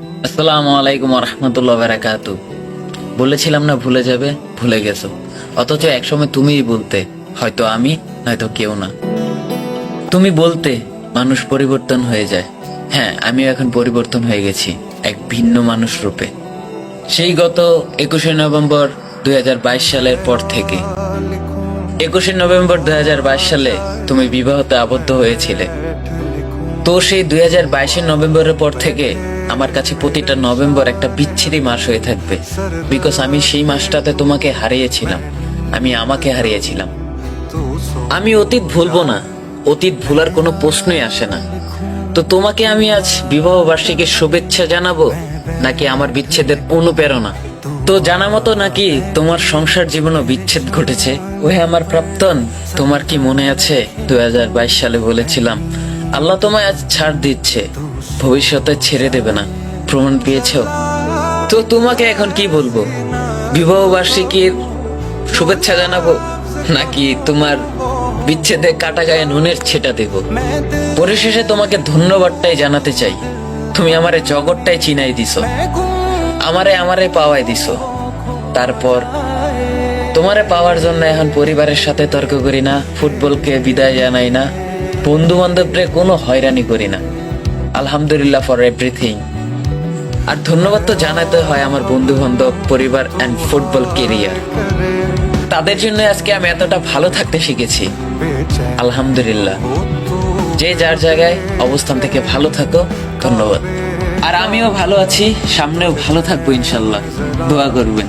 আসসালামু আলাইকুম রহমতুল্লাহ বারাকাত। বলেছিলাম না ভুলে যাবে, ভুলে গেছো। অথচ একসময় তুমিই বলতে, হয়তো আমি, নয়তো কেউ না। তুমি বলতে মানুষ পরিবর্তন হয়ে যায়। হ্যাঁ আমিও এখন পরিবর্তন হয়ে গেছি, এক ভিন্ন মানুষ রূপে। সেই গত একুশে নভেম্বর দুই হাজার বাইশ সালের পর থেকে। একুশে নভেম্বর দুই হাজার বাইশ সালে তুমি বিবাহতে আবদ্ধ হয়েছিলে। তো সেই দুই হাজার বাইশের নভেম্বরের পর থেকে আমার কাছে প্রতিটা নভেম্বর একটা বিচ্ছিরি মাস হয়ে থাকবে। বিকজ আমি সেই মাসটাতে তোমাকে হারিয়েছিলাম। আমি আমাকে হারিয়েছিলাম। আমি অতীত ভুলবো না। অতীত ভুলার কোনো প্রশ্নই আসে না। তো তোমাকে আমি আজ বিবাহ বার্ষিকীর শুভেচ্ছা জানাব, নাকি আমার বিচ্ছেদের অনুপ্রেরণা? তো জানা মতো নাকি তোমার সংসার জীবনও বিচ্ছেদ ঘটেছে? ওহে আমার প্রাপ্তন, তোমার কি মনে আছে? দু হাজার বাইশ সালে বলেছিলাম আল্লাহ তোমায় আজ ছাড় দিচ্ছে। ভবিষ্যতে ছেড়ে দেবে না। প্রমাণ পেয়েছ? তো তোমাকে এখন কি বলব? বিবাহ বার্ষিকীর শুভেচ্ছা জানাব, নাকি তোমার বিচ্ছেদে কাটা গায়ে নুনের ছেটা দেব? পরিশেষে তোমাকে ধন্যবাদটাই জানাতে চাই। তুমি আমারে জগৎটাই চিনাই দিছো। আমারে আমারে পাওয়াই দিছো। তারপর তোমারে পাওয়ার জন্য এখন পরিবারের সাথে তর্ক করি না, ফুটবলকে বিদায় জানাই না। বন্ধু বান্ধবরে কোনো হয়রানি করি না। আলহামদুলিল্লাহ ফর এভরিথিং আর ধন্যবাদ তো জানাতে হয় আমার বন্ধু বান্ধব পরিবার অ্যান্ড ফুটবল কেরিয়ার তাদের জন্য আজকে আমি এতটা ভালো থাকতে শিখেছি। আলহামদুলিল্লাহ। যে যার জায়গায় অবস্থান থেকে ভালো থাকো, ধন্যবাদ। আর আমিও ভালো আছি, সামনেও ভালো থাকব ইনশাল্লাহ। দোয়া করবেন।